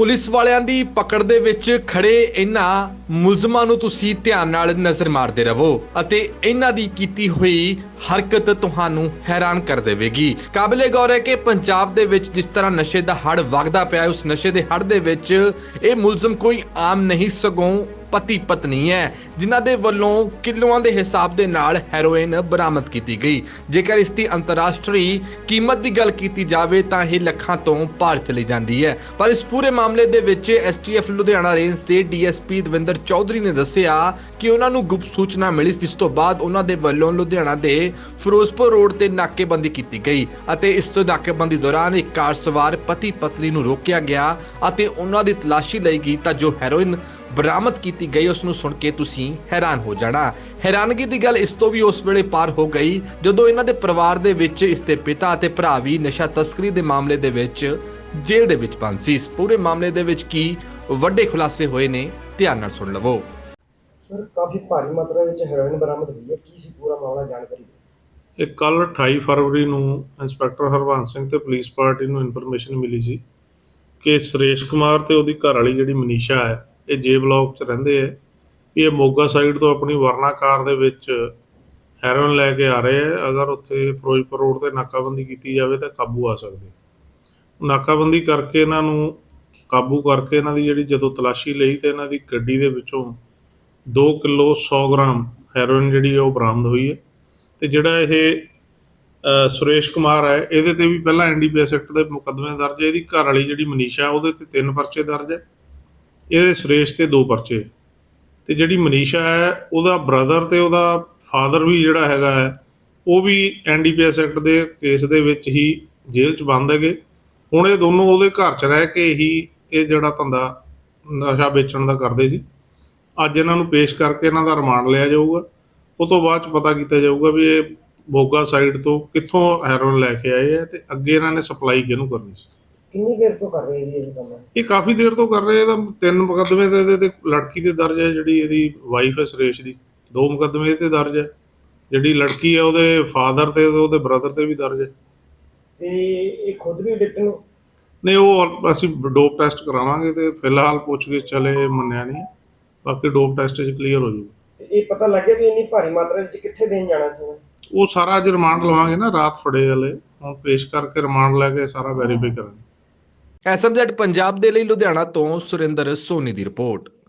Police ਵਾਲਿਆਂ ਦੀ ਪਕੜ ਦੇ ਵਿੱਚ ਖੜੇ ਇਹਨਾਂ ਮੁਲਜ਼ਮਾਂ ਨੂੰ ਤੁਸੀਂ ਧਿਆਨ ਨਾਲ ਨਜ਼ਰ ਮਾਰਦੇ ਰਹੋ ਅਤੇ ਇਹਨਾਂ ਦੀ ਕੀਤੀ ਹੋਈ ਹਰਕਤ ਤੁਹਾਨੂੰ ਹੈਰਾਨ ਕਰ ਦੇਵੇਗੀ। ਕਾਬਲੇ ਗੌਰ ਹੈ ਕਿ ਪੰਜਾਬ ਦੇ ਵਿੱਚ ਜਿਸ ਤਰ੍ਹਾਂ ਨਸ਼ੇ ਦਾ ਹੜ ਵਗਦਾ ਪਿਆ ਹੈ, ਉਸ ਨਸ਼ੇ ਦੇ ਹੜ ਦੇ ਵਿੱਚ ਇਹ ਮੁਲਜ਼ਮ ਕੋਈ ਆਮ ਨਹੀਂ ਸਗੋਂ ਪਤੀ ਪਤਨੀ ਹੈ, ਜਿਨ੍ਹਾਂ ਦੇ ਵੱਲੋਂ ਕਿਲੋਆਂ ਦੇ ਹਿਸਾਬ ਦੇ ਨਾਲ ਹੈਰੋਇਨ ਬਰਾਮਦ ਕੀਤੀ ਗਈ। ਜੇਕਰ ਇਸ ਦੀ ਅੰਤਰਰਾਸ਼ਟਰੀ ਕੀਮਤ ਦੀ ਗੱਲ ਕੀਤੀ ਜਾਵੇ, ਤਾਂ ਇਹ ਲੱਖਾਂ ਤੋਂ ਪਾਰ ਚਲੀ ਜਾਂਦੀ ਹੈ। ਪਰ ਇਸ ਪੂਰੇ ਮਾਮਲੇ ਦੇ ਵਿੱਚ ਐਸਟੀਐਫ ਲੁਧਿਆਣਾ ਰੇਂਜ ਦੇ ਡੀਐਸਪੀ ਦਵਿੰਦਰ ਚੌਧਰੀ ਨੇ ਦੱਸਿਆ ਕਿ ਉਹਨਾਂ ਨੂੰ ਗੁਪਤ ਸੂਚਨਾ ਮਿਲੀ ਜਿਸ ਤੋਂ ਬਾਅਦ ਉਹਨਾਂ ਦੇ ਵੱਲੋਂ ਲੁਧਿਆਣਾ ਦੇ ਫਿਰੋਜ਼ਪੁਰ ਰੋਡ ਤੇ ਨਾਕੇਬੰਦੀ ਕੀਤੀ ਗਈ ਅਤੇ ਇਸ ਤੋਂ ਨਾਕੇਬੰਦੀ ਦੌਰਾਨ ਇੱਕ ਕਾਰ ਸਵਾਰ ਪਤੀ ਪਤਨੀ ਨੂੰ ਰੋਕਿਆ ਗਿਆ ਅਤੇ ਉਹਨਾਂ ਦੀ ਤਲਾਸ਼ੀ ਲਈ ਗਈ ਤਾਂ ਜੋ ਹੈਰੋਇਨ ਬਰਾਮਦ ਕੀਤੀ ਗਈ, ਉਸ ਨੂੰ ਸੁਣ ਕੇ ਤੁਸੀਂ ਹੈਰਾਨ ਹੋ ਜਾਣਾ। ਹੈਰਾਨਗੀ ਦੀ ਗੱਲ ਇਸ ਤੋਂ ਵੀ ਉਸ ਵੇਲੇ ਪਾਰ ਹੋ ਗਈ, ਜਦੋਂ ਇਹਨਾਂ ਦੇ ਪਰਿਵਾਰ ਦੇ ਵਿੱਚ ਇਸ ਦੇ ਪਿਤਾ ਅਤੇ ਭਰਾ ਵੀ ਨਸ਼ਾ ਤਸਕਰੀ ਦੇ ਮਾਮਲੇ ਦੇ ਵਿੱਚ ਜੇਲ੍ਹ ਦੇ ਵਿੱਚ ਬੰਦ ਸੀ। ਇਸ ਪੂਰੇ ਮਾਮਲੇ ਦੇ ਵਿੱਚ ਕੀ ਵੱਡੇ ਖੁਲਾਸੇ ਹੋਏ ਨੇ, ਧਿਆਨ ਨਾਲ ਸੁਣ ਲਵੋ। ਸਰ, ਕਾਫੀ ਭਾਰੀ ਮਾਤਰਾ ਵਿੱਚ ਹੈਰੋਇਨ ਬਰਾਮਦ ਹੋਈ ਹੈ। ਕੀ ਸੀ? ਪੂਰਾ ਮਾਮਲਾ ਜਾਣਕਾਰੀ ਇਹ ਕੱਲ 28 ਫਰਵਰੀ ਨੂੰ ਇੰਸਪੈਕਟਰ ਹਰਵੰਸ ਸਿੰਘ ਤੇ ਪੁਲਿਸ ਪਾਰਟੀ ਨੂੰ ਇਨਫੋਰਮੇਸ਼ਨ ਮਿਲੀ ਸੀ ਕਿ ਸੁਰੇਸ਼ ਕੁਮਾਰ ਤੇ ਉਹਦੀ ਘਰ ਵਾਲੀ ਜਿਹੜੀ ਮਨੀਸ਼ਾ ਹੈ, ਇਹ ਜੇ ਬਲਾਕ 'ਚ ਰਹਿੰਦੇ ਹੈ। ਇਹ ਮੋਗਾ ਸਾਈਡ ਤੋਂ ਆਪਣੀ ਵਰਨਾ ਕਾਰ ਦੇ ਵਿੱਚ ਹੈਰੋਇਨ ਲੈ ਕੇ ਆ ਰਹੇ ਹੈ। ਅਗਰ ਉੱਥੇ ਫਿਰੋਜ਼ਪੁਰ ਰੋਡ ਤੇ ਨਾਕਾਬੰਦੀ ਕੀਤੀ ਜਾਵੇ ਤਾਂ ਕਾਬੂ ਆ ਸਕਦੇ ਨਾਕਾਬੰਦੀ ਕਰਕੇ ਇਹਨਾਂ ਨੂੰ, ਕਾਬੂ ਕਰਕੇ ਇਹਨਾਂ ਦੀ ਜਿਹੜੀ ਜਦੋਂ ਤਲਾਸ਼ੀ ਲਈ ਤੇ ਇਹਨਾਂ ਦੀ ਗੱਡੀ ਦੇ ਵਿੱਚੋਂ 2 ਕਿਲੋ 100 ਗ੍ਰਾਮ ਹੈਰੋਇਨ ਜਿਹੜੀ ਹੈ ਉਹ ਬਰਾਮਦ ਹੋਈ ਹੈ। ਤੇ ਜਿਹੜਾ ਇਹ ਸੁਰੇਸ਼ ਕੁਮਾਰ ਹੈ, ਇਹਦੇ ਤੇ ਵੀ ਪਹਿਲਾਂ ਐਨਡੀਪੀਐਸ ਐਕਟ ਦੇ ਮੁਕੱਦਮੇ ਦਰਜ ਹੈ, ਇਹਦੀ ਘਰ ਵਾਲੀ ਜਿਹੜੀ ਮਨੀਸ਼ਾ ਉਹਦੇ ਤੇ ਤਿੰਨ ਪਰਚੇ ਦਰਜ ਹੈ। ਇਹਦੇ ਸੁਰੇਸ਼ ਤੇ ਦੋ ਪਰਚੇ। ਤੇ ਜਿਹੜੀ ਮਨੀਸ਼ਾ ਹੈ, ਉਹਦਾ ਬ੍ਰਦਰ ਤੇ ਉਹਦਾ ਫਾਦਰ ਵੀ ਜਿਹੜਾ ਹੈਗਾ ਹੈ, ਉਹ ਵੀ ਐਨਡੀਪੀਐਸ ਐਕਟ ਦੇ ਕੇਸ ਦੇ ਵਿੱਚ ਹੀ ਜੇਲ੍ਹ 'ਚ ਬੰਦ ਹੈਗੇ। ਹੁਣ ਇਹ ਦੋਨੋਂ ਉਹਦੇ ਘਰ 'ਚ ਰਹਿ ਕੇ ਹੀ ਇਹ ਜਿਹੜਾ ਧੰਦਾ ਨਸ਼ਾ ਵੇਚਣ ਦਾ ਕਰਦੇ ਸੀ। ਅੱਜ ਇਹਨਾਂ ਨੂੰ ਪੇਸ਼ ਕਰਕੇ ਇਹਨਾਂ ਦਾ ਰਿਮਾਂਡ ਲਿਆ ਜਾਊਗਾ। ਉਹ ਤੋਂ ਬਾਅਦ ਚ ਪਤਾ ਕੀਤਾ ਜਾਊਗਾ ਵੀ ਇਹ ਮੋਗਾ ਸਾਈਡ ਤੋਂ ਕਿੱਥੋਂ ਹੈਰੋਇਨ ਲੈ ਕੇ ਆਏ ਆ ਤੇ ਅੱਗੇ ਇਹਨਾਂ ਨੇ ਸਪਲਾਈ ਕਿਹਨੂੰ ਕਰਨੀ ਸੀ। ਕਿੰਨੀ ਦੇਰ ਤੋਂ ਕਰ ਰਹੇ ਜੀ ਇਹ ਕੰਮ? ਇਹ ਕਾਫੀ ਦੇਰ ਤੋਂ ਕਰ ਰਹੇ ਇਹਦਾ ਤਿੰਨ ਮੁਕੱਦਮੇ ਤੇ ਇਹਦੇ ਤੇ ਲੜਕੀ ਤੇ ਦਰਜ ਹੈ ਜਿਹੜੀ ਇਹਦੀ ਵਾਈਫ ਹੈ ਸੁਰੇਸ਼ ਦੀ। ਦੋ ਮੁਕੱਦਮੇ ਤੇ ਦਰਜ ਹੈ ਜਿਹੜੀ ਲੜਕੀ ਹੈ ਉਹਦੇ ਫਾਦਰ ਤੇ ਉਹਦੇ ਬ੍ਰਦਰ ਤੇ ਵੀ ਦਰਜ ਹੈ ਤੇ ਇਹ ਖੁਦ ਵੀ ਐਡਿਕਟ ਨੇ? ਨਹੀਂ ਉਹ ਅਸੀਂ ਡੋਪ ਟੈਸਟ ਕਰਾਵਾਂਗੇ ਤੇ ਫਿਲਹਾਲ ਪੁੱਛਗਿੱਛ ਚਲੇ ਮੰਨਿਆ ਨਹੀਂ। ਬਾਕੀ ਡੋਪ ਟੈਸਟ 'ਚ ਕਲੀਅਰ ਹੋ ਜਾਊਗਾ। ਤੇ ਇਹ ਪਤਾ ਲੱਗਿਆ ਵੀ ਇੰਨੀ ਭਾਰੀ ਮਾਤਰਾ ਵਿੱਚ ਕਿੱਥੇ ਦੇਣ ਜਾਣਾ ਸੀ ਉਹ ਸਾਰਾ ਅੱਜ ਰਿਮਾਂਡ ਲਵਾਂਗੇ ਨਾ ਰਾਤ ਫੜੇ ਵਾਲੇ। ਹੁਣ ਪੇਸ਼ ਕਰਕੇ ਰਿਮਾਂਡ ਲੈ ਕੇ ਸਾਰਾ ਵੈਰੀਫਾਈ ਕਰਾਂਗੇ। ਐਸਐਮਜ਼ੈਡ ਪੰਜਾਬ ਦੇ ਲਈ ਲੁਧਿਆਣਾ ਤੋਂ ਸੁਰਿੰਦਰ ਸੋਨੀ ਦੀ ਰਿਪੋਰਟ।